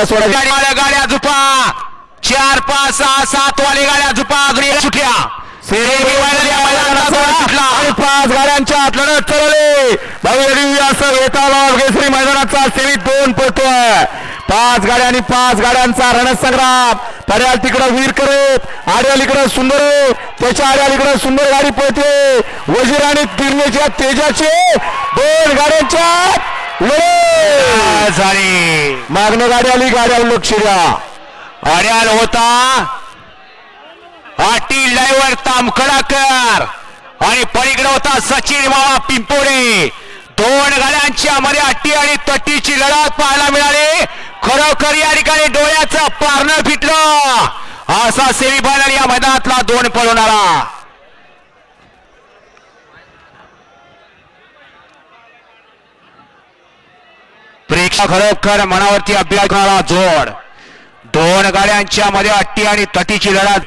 गाड्या सोडा. गाड्या गाड्या झुपा. चार पाच सहा सात वाले गाड्या झुपा. अजून सुटल्या. या पाच गाड्यांच्या आत लढत ठरवले असं वेताला केसरी मैदानाचा सेमी दोन पळतोय. पाच गाड्या आणि पाच गाड्यांचा रणसंग्राम. पर्याल तिकडं वीर करत. आड्याल इकडं सुंदर त्याच्या आड्याल इकडं सुंदर गाडी पळते. वजीर आणि तिरणेच्या तेजाचे दोन गाड्यांच्या लढत लढत. झाली मागणं गाडी आली गाड्या लक्ष द्या अड्याल होता. आटी लायवर तामखडाकर. आणि पलीकडे होता सचिन मामा पिंपोडे दोन गाड्यांच्या मध्ये अट्टी आणि तट्टीची लढत पाहायला मिळाली. खरोखर या ठिकाणी डोळ्याचं पारणं फिटलं. असा सेमीफायनल या मैदानातला दोन पळवणारा परीक्षा खरोखर मनावरती अभ्यास करणारा जोड. दोन गाड्यांच्या मध्ये अट्टी आणि तटीची लढत.